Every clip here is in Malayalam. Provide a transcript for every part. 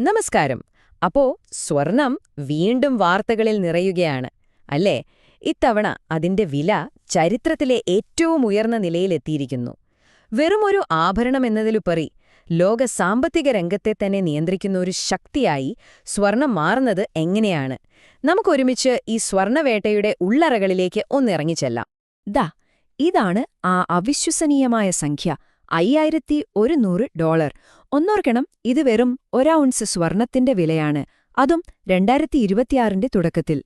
നമസ്കാരം. അപ്പോ സ്വർണം വീണ്ടും വാർത്തകളിൽ നിറയുകയാണ് അല്ലേ? ഇത്തവണ അതിന്റെ വില ചരിത്രത്തിലെ ഏറ്റവും ഉയർന്ന നിലയിലെത്തിയിരിക്കുന്നു വെറുമൊരു ആഭരണം എന്നതിലുപറി ലോക സാമ്പത്തിക രംഗത്തെ തന്നെ നിയന്ത്രിക്കുന്ന ഒരു ശക്തിയായി സ്വർണം മാറുന്നത് എങ്ങനെയാണ്? നമുക്കൊരുമിച്ച് ഈ സ്വർണവേട്ടയുടെ ഉള്ളറകളിലേക്ക് ഒന്നിറങ്ങിച്ചെല്ലാം ദാ ഇതാണ് ആ അവിശ്വസനീയമായ സംഖ്യ. അയ്യായിരത്തി ഒരുന്നൂറ് ഡോളർ. ഒന്നോർക്കണം ഇത് വെറും ഒരൗൺസ് സ്വർണത്തിന്റെ വിലയാണ്. അതും രണ്ടായിരത്തി ഇരുപത്തിയാറിന്റെ തുടക്കത്തിൽ.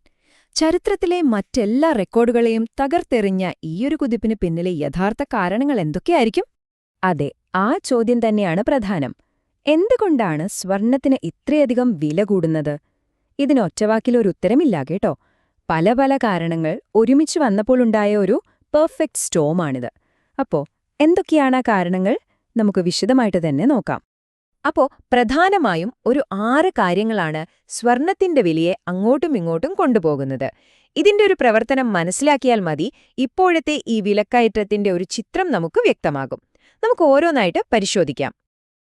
ചരിത്രത്തിലെ മറ്റെല്ലാ റെക്കോർഡുകളെയും തകർത്തെറിഞ്ഞ ഈയൊരു കുതിപ്പിന് പിന്നിലെ യഥാർത്ഥ കാരണങ്ങൾ എന്തൊക്കെയായിരിക്കും? അതെ ആ ചോദ്യം തന്നെയാണ് പ്രധാനം. എന്തുകൊണ്ടാണ് സ്വർണത്തിന് ഇത്രയധികം വില കൂടുന്നത്? ഇതിന് ഒറ്റവാക്കിലൊരു ഉത്തരമില്ല കേട്ടോ. പല പല കാരണങ്ങൾ ഒരുമിച്ച് വന്നപ്പോഴുണ്ടായ ഒരു പെർഫെക്റ്റ് സ്റ്റോമാണിത്. അപ്പോ എന്തൊക്കെയാണ് കാരണങ്ങൾ? നമുക്ക് വിശദമായിട്ട് തന്നെ നോക്കാം. അപ്പോ പ്രധാനമായും ഒരു ആറ് കാര്യങ്ങളാണ് സ്വർണത്തിന്റെ വിലയെ അങ്ങോട്ടും ഇങ്ങോട്ടും കൊണ്ടുപോകുന്നത്. ഇതിന്റെ ഒരു പ്രവർത്തനം മനസ്സിലാക്കിയാൽ മതി. ഇപ്പോഴത്തെ ഈ വിലക്കയറ്റത്തിന്റെ ഒരു ചിത്രം നമുക്ക് വ്യക്തമാകും. നമുക്ക് ഓരോന്നായിട്ട് പരിശോധിക്കാം.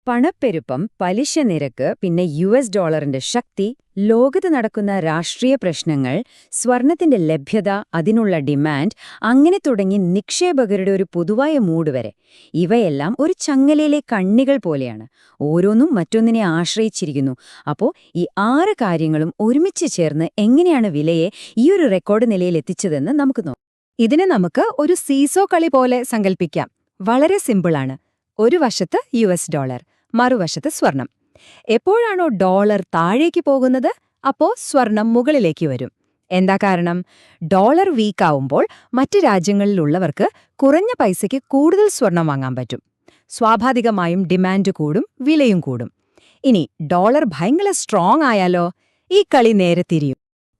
പണപ്പെരുപ്പം പലിശ നിരക്ക് പിന്നെ യു എസ് ഡോളറിന്റെ ശക്തി ലോകത്ത് നടക്കുന്ന രാഷ്ട്രീയ പ്രശ്നങ്ങൾ സ്വർണത്തിന്റെ ലഭ്യത അതിനുള്ള ഡിമാൻഡ് അങ്ങനെ തുടങ്ങി നിക്ഷേപകരുടെ ഒരു പൊതുവായ മൂഡ് വരെ. ഇവയെല്ലാം ഒരു ചങ്ങലയിലെ കണ്ണികൾ പോലെയാണ്. ഓരോന്നും മറ്റൊന്നിനെ ആശ്രയിച്ചിരിക്കുന്നു. അപ്പോൾ ഈ ആറ് കാര്യങ്ങളും ഒരുമിച്ച് ചേർന്ന് എങ്ങനെയാണ് വിലയെ ഈ ഒരു റെക്കോർഡ് നിലയിൽ എത്തിച്ചതെന്ന് നമുക്ക് നോക്കാം. ഇതിനെ നമുക്ക് ഒരു സീസോ കളി പോലെ സങ്കല്പിക്കാം വളരെ സിമ്പിളാണ് ഒരു വശത്ത് യു ഡോളർ മറുവശത്ത് സ്വർണം. എപ്പോഴാണോ ഡോളർ താഴേക്ക് പോകുന്നത് അപ്പോൾ സ്വർണം മുകളിലേക്ക് വരും. എന്താ കാരണം? ഡോളർ വീക്കാവുമ്പോൾ മറ്റ് രാജ്യങ്ങളിലുള്ളവർക്ക് കുറഞ്ഞ പൈസയ്ക്ക് കൂടുതൽ സ്വർണം വാങ്ങാൻ പറ്റും. സ്വാഭാവികമായും ഡിമാൻഡ് കൂടും വിലയും കൂടും. ഇനി ഡോളർ ഭയങ്കര സ്ട്രോങ് ആയാലോ? ഈ കളി നേരെ തിരിയും.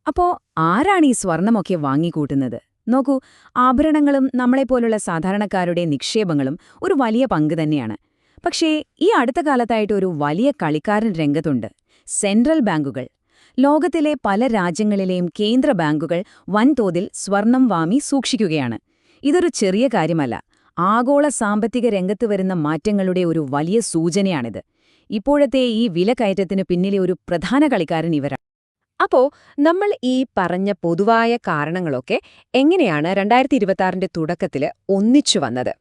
അപ്പോ ആരാണ് ഈ സ്വർണമൊക്കെ വാങ്ങിക്കൂട്ടുന്നത്? നോക്കൂ ആഭരണങ്ങളും നമ്മളെപ്പോലുള്ള സാധാരണക്കാരുടെ നിക്ഷേപങ്ങളും ഒരു വലിയ പങ്ക് തന്നെയാണ്. പക്ഷേ ഈ അടുത്ത കാലത്തായിട്ട് ഒരു വലിയ കളിക്കാരൻ രംഗത്തുണ്ട്. സെൻട്രൽ ബാങ്കുകൾ. ലോകത്തിലെ പല രാജ്യങ്ങളിലെയും കേന്ദ്ര ബാങ്കുകൾ വൻതോതിൽ സ്വർണം വാങ്ങി സൂക്ഷിക്കുകയാണ്. ഇതൊരു ചെറിയ കാര്യമല്ല. ആഗോള സാമ്പത്തിക രംഗത്ത് വരുന്ന മാറ്റങ്ങളുടെ ഒരു വലിയ സൂചനയാണിത്. ഇപ്പോഴത്തെ ഈ വിലക്കയറ്റത്തിന് പിന്നിലെ ഒരു പ്രധാന കളിക്കാരൻ ഇവരാണ്. അപ്പോ നമ്മൾ ഈ പറഞ്ഞ പൊതുവായ കാരണങ്ങളൊക്കെ എങ്ങനെയാണ് രണ്ടായിരത്തി ഇരുപത്തിയാറിന്റെ തുടക്കത്തിൽ ഒന്നിച്ചു വന്നത്?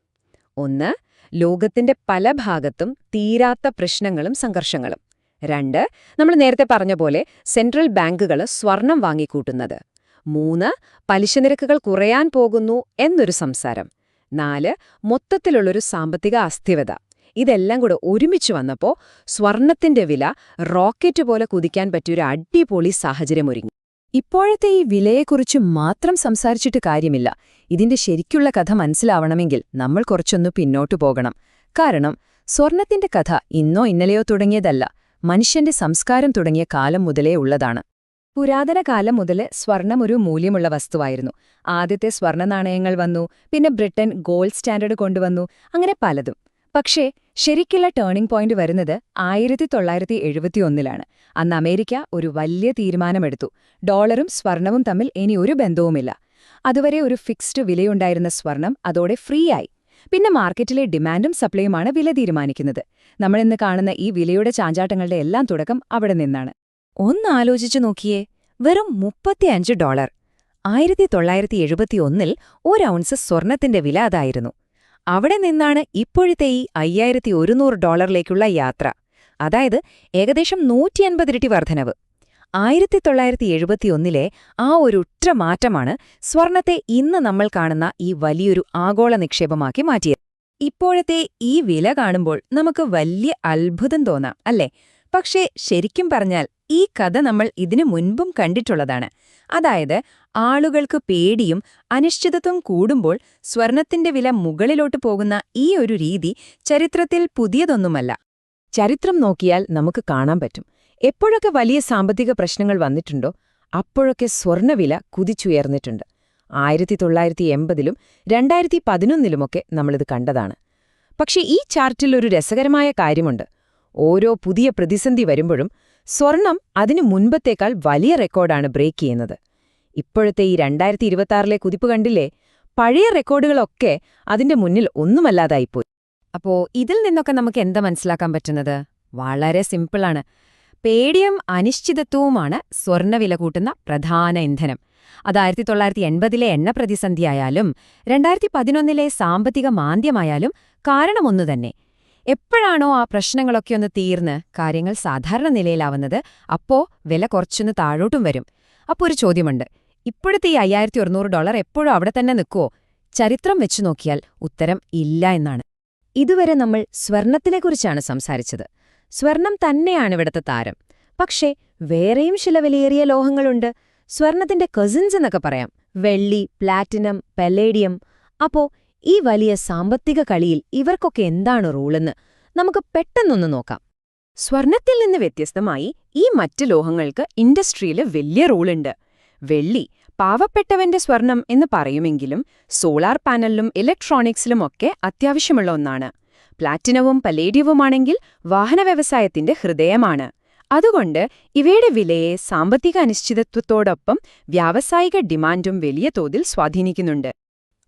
ഒന്ന് ലോകത്തിന്റെ പല ഭാഗത്തും തീരാത്ത പ്രശ്നങ്ങളും സംഘർഷങ്ങളും. രണ്ട് നമ്മൾ നേരത്തെ പറഞ്ഞ പോലെ സെൻട്രൽ ബാങ്കുകൾ സ്വർണം വാങ്ങിക്കൂട്ടുന്നത്. മൂന്ന് പലിശനിരക്കുകൾ കുറയാൻ പോകുന്നു എന്നൊരു സംസാരം. നാല് മൊത്തത്തിലുള്ളൊരു സാമ്പത്തിക അസ്ഥിരത ഇതെല്ലാം കൂടെ ഒരുമിച്ച് വന്നപ്പോൾ സ്വർണത്തിന്റെ വില റോക്കറ്റ് പോലെ കുതിക്കാൻ പറ്റിയൊരു അടിപൊളി സാഹചര്യമൊരുങ്ങി. ഇപ്പോഴത്തെ ഈ വിലയെക്കുറിച്ച് മാത്രം സംസാരിച്ചിട്ട് കാര്യമില്ല. ഇതിന്റെ ശരിക്കുള്ള കഥ മനസ്സിലാവണമെങ്കിൽ നമ്മൾ കുറച്ചൊന്നു പിന്നോട്ടു പോകണം. കാരണം സ്വർണത്തിന്റെ കഥ ഇന്നോ ഇന്നലെയോ തുടങ്ങിയതല്ല. മനുഷ്യന്റെ സംസ്കാരം തുടങ്ങിയ കാലം മുതലേ ഉള്ളതാണ്. പുരാതന കാലം മുതൽ സ്വർണം ഒരു മൂല്യമുള്ള വസ്തുവായിരുന്നു. ആദ്യത്തെ സ്വർണ നാണയങ്ങൾ വന്നു പിന്നെ ബ്രിട്ടൻ ഗോൾഡ് സ്റ്റാൻഡേർഡ് കൊണ്ടുവന്നു അങ്ങനെ പലതും. പക്ഷേ ശരിക്കുള്ള ടേണിംഗ് പോയിന്റ് വരുന്നത് ആയിരത്തി തൊള്ളായിരത്തി എഴുപത്തിയൊന്നിലാണ് അന്ന് അമേരിക്ക ഒരു വലിയ തീരുമാനമെടുത്തു. ഡോളറും സ്വർണവും തമ്മിൽ ഇനി ഒരു ബന്ധവുമില്ല. അതുവരെ ഒരു ഫിക്സ്ഡ് വിലയുണ്ടായിരുന്ന സ്വർണം അതോടെ ഫ്രീ ആയി പിന്നെ മാർക്കറ്റിലെ ഡിമാൻഡും സപ്ലൈയുമാണ് വില തീരുമാനിക്കുന്നത്. നമ്മളിന്ന് കാണുന്ന ഈ വിലയുടെ ചാഞ്ചാട്ടങ്ങളുടെ എല്ലാം തുടക്കം അവിടെ നിന്നാണ്. ഒന്നാലോചിച്ചു നോക്കിയേ വെറും മുപ്പത്തിയഞ്ച് ഡോളർ. ആയിരത്തി തൊള്ളായിരത്തി എഴുപത്തിയൊന്നിൽ ഒരൗൺസ് സ്വർണത്തിന്റെ വില അതായിരുന്നു. അവിടെ നിന്നാണ് ഇപ്പോഴത്തെ ഈ അയ്യായിരത്തി ഒരുന്നൂറ് ഡോളറിലേക്കുള്ള യാത്ര. അതായത് ഏകദേശം നൂറ്റിയൻപത് ഇരട്ടി വർധനവ്. ആയിരത്തി തൊള്ളായിരത്തി എഴുപത്തിയൊന്നിലെ ആ ഒരു ഉറ്റ മാറ്റമാണ് സ്വർണത്തെ ഇന്ന് നമ്മൾ കാണുന്ന ഈ വലിയൊരു ആഗോള നിക്ഷേപമാക്കി മാറ്റിയത്. ഇപ്പോഴത്തെ ഈ വില കാണുമ്പോൾ നമുക്ക് വലിയ അത്ഭുതം തോന്നാം അല്ലേ? പക്ഷേ ശരിക്കും പറഞ്ഞാൽ ഈ കഥ നമ്മൾ ഇതിനു മുൻപും കണ്ടിട്ടുള്ളതാണ്. അതായത് ആളുകൾക്ക് പേടിയും അനിശ്ചിതത്വം കൂടുമ്പോൾ സ്വർണത്തിന്റെ വില മുകളിലോട്ട് പോകുന്ന ഈ ഒരു രീതി ചരിത്രത്തിൽ പുതിയതൊന്നുമല്ല. ചരിത്രം നോക്കിയാൽ നമുക്ക് കാണാൻ പറ്റും. എപ്പോഴൊക്കെ വലിയ സാമ്പത്തിക പ്രശ്നങ്ങൾ വന്നിട്ടുണ്ടോ അപ്പോഴൊക്കെ സ്വർണവില കുതിച്ചുയർന്നിട്ടുണ്ട്. ആയിരത്തി തൊള്ളായിരത്തി എൺപതിലും രണ്ടായിരത്തി പതിനൊന്നിലുമൊക്കെ നമ്മളിത് കണ്ടതാണ്. പക്ഷേ ഈ ചാർട്ടിൽ ഒരു രസകരമായ കാര്യമുണ്ട്. ഓരോ പുതിയ പ്രതിസന്ധി വരുമ്പോഴും സ്വർണം അതിനു മുൻപത്തേക്കാൾ വലിയ റെക്കോർഡാണ് ബ്രേക്ക് ചെയ്യുന്നത്. ഇപ്പോഴത്തെ ഈ രണ്ടായിരത്തി ഇരുപത്തിയാറിലെ കുതിപ്പ് കണ്ടില്ലേ? പഴയ റെക്കോർഡുകളൊക്കെ അതിന്റെ മുന്നിൽ ഒന്നുമല്ലാതായിപ്പോയി. അപ്പോ ഇതിൽ നിന്നൊക്കെ നമുക്ക് എന്താ മനസ്സിലാക്കാൻ പറ്റുന്നത്? വളരെ സിമ്പിളാണ്. പേടിയും അനിശ്ചിതത്വവുമാണ് സ്വർണവില കൂട്ടുന്ന പ്രധാന ഇന്ധനം. അത് ആയിരത്തി തൊള്ളായിരത്തി എൺപതിലെ എണ്ണ പ്രതിസന്ധിയായാലും രണ്ടായിരത്തി പതിനൊന്നിലെ സാമ്പത്തിക മാന്ദ്യമായാലും കാരണമൊന്നു തന്നെ എപ്പോഴാണോ ആ പ്രശ്നങ്ങളൊക്കെ ഒന്ന് തീർന്ന് കാര്യങ്ങൾ സാധാരണ നിലയിലാവുന്നത് അപ്പോ വില കുറച്ചൊന്ന് താഴോട്ടും വരും. അപ്പോ ഒരു ചോദ്യമുണ്ട്. ഇപ്പോഴത്തെ ഈ അയ്യായിരത്തി ഒരുന്നൂറ് ഡോളർ എപ്പോഴും അവിടെ തന്നെ നിൽക്കുമോ ചരിത്രം വെച്ചു നോക്കിയാൽ ഉത്തരം ഇല്ല എന്നാണ്. ഇതുവരെ നമ്മൾ സ്വർണത്തിനെക്കുറിച്ചാണ് സംസാരിച്ചത്. സ്വർണം തന്നെയാണ് ഇവിടുത്തെ താരം. പക്ഷേ വേറെയും ചില വിലയേറിയ ലോഹങ്ങളുണ്ട്. സ്വർണത്തിന്റെ കസിൻസ് എന്നൊക്കെ പറയാം. വെള്ളി പ്ലാറ്റിനം പെലേഡിയം അപ്പോ ഈ വലിയ സാമ്പത്തിക കളിയിൽ ഇവർക്കൊക്കെ എന്താണ് റോളെന്ന് നമുക്ക് പെട്ടെന്നൊന്ന് നോക്കാം. സ്വർണത്തിൽ നിന്ന് വ്യത്യസ്തമായി ഈ മറ്റ് ലോഹങ്ങൾക്ക് ഇൻഡസ്ട്രിയിൽ വലിയ റോളുണ്ട്. വെള്ളി പാവപ്പെട്ടവന്റെ സ്വർണം എന്ന് പറയുമെങ്കിലും സോളാർ പാനലിലും ഇലക്ട്രോണിക്സിലുമൊക്കെ അത്യാവശ്യമുള്ള ഒന്നാണ്. പ്ലാറ്റിനവും പലേഡിയവുമാണെങ്കിൽ വാഹന വ്യവസായത്തിന്റെ ഹൃദയമാണ്. അതുകൊണ്ട് ഇവയുടെ വിലയെ സാമ്പത്തിക അനിശ്ചിതത്വത്തോടൊപ്പം വ്യാവസായിക ഡിമാൻഡും വലിയ തോതിൽ സ്വാധീനിക്കുന്നുണ്ട്.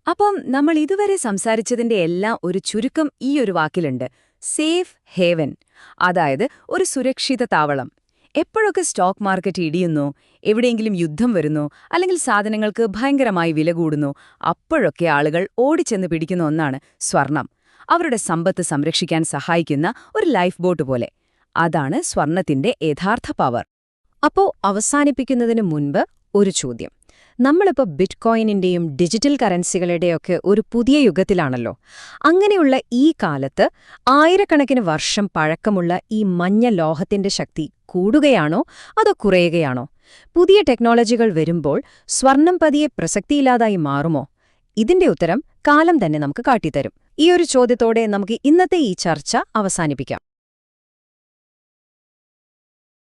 അപ്പം നമ്മൾ ഇതുവരെ സംസാരിച്ചതിന്റെ എല്ലാം ഒരു ചുരുക്കം ഈ ഒരു വാക്കിലുണ്ട്. Safe haven. അതായത് ഒരു സുരക്ഷിത താവളം. എപ്പോഴൊക്കെ സ്റ്റോക്ക് മാർക്കറ്റ് ഇടിയുന്നു എവിടെയെങ്കിലും യുദ്ധം വരുന്നു അല്ലെങ്കിൽ സാധനങ്ങൾക്ക് ഭയങ്കരമായി വില കൂടുന്നു അപ്പോഴൊക്കെ ആളുകൾ ഓടിച്ചെന്ന് പിടിക്കുന്ന ഒന്നാണ് സ്വർണം. അവരുടെ സമ്പത്ത് സംരക്ഷിക്കാൻ സഹായിക്കുന്ന ഒരു ലൈഫ് ബോട്ട് പോലെ. അതാണ് സ്വർണത്തിന്റെ യഥാർത്ഥ പവർ. അപ്പോ അവസാനിപ്പിക്കുന്നതിന് മുൻപ് ഒരു ചോദ്യം. നമ്മളിപ്പോൾ ബിറ്റ്കോയിനിന്റെയും ഡിജിറ്റൽ കറൻസികളുടെയൊക്കെ ഒരു പുതിയ യുഗത്തിലാണല്ലോ. അങ്ങനെയുള്ള ഈ കാലത്ത് ആയിരക്കണക്കിന് വർഷം പഴക്കമുള്ള ഈ മഞ്ഞ ലോഹത്തിന്റെ ശക്തി കൂടുകയാണോ അതോ കുറയുകയാണോ? പുതിയ ടെക്നോളജികൾ വരുമ്പോൾ സ്വർണം പതിയെ പ്രസക്തിയില്ലാതായി മാറുമോ? ഇതിന്റെ ഉത്തരം കാലം തന്നെ നമുക്ക് കാട്ടിത്തരും. ഈ ഒരു ചോദ്യത്തോടെ നമുക്ക് ഇന്നത്തെ ഈ ചർച്ച അവസാനിപ്പിക്കാം.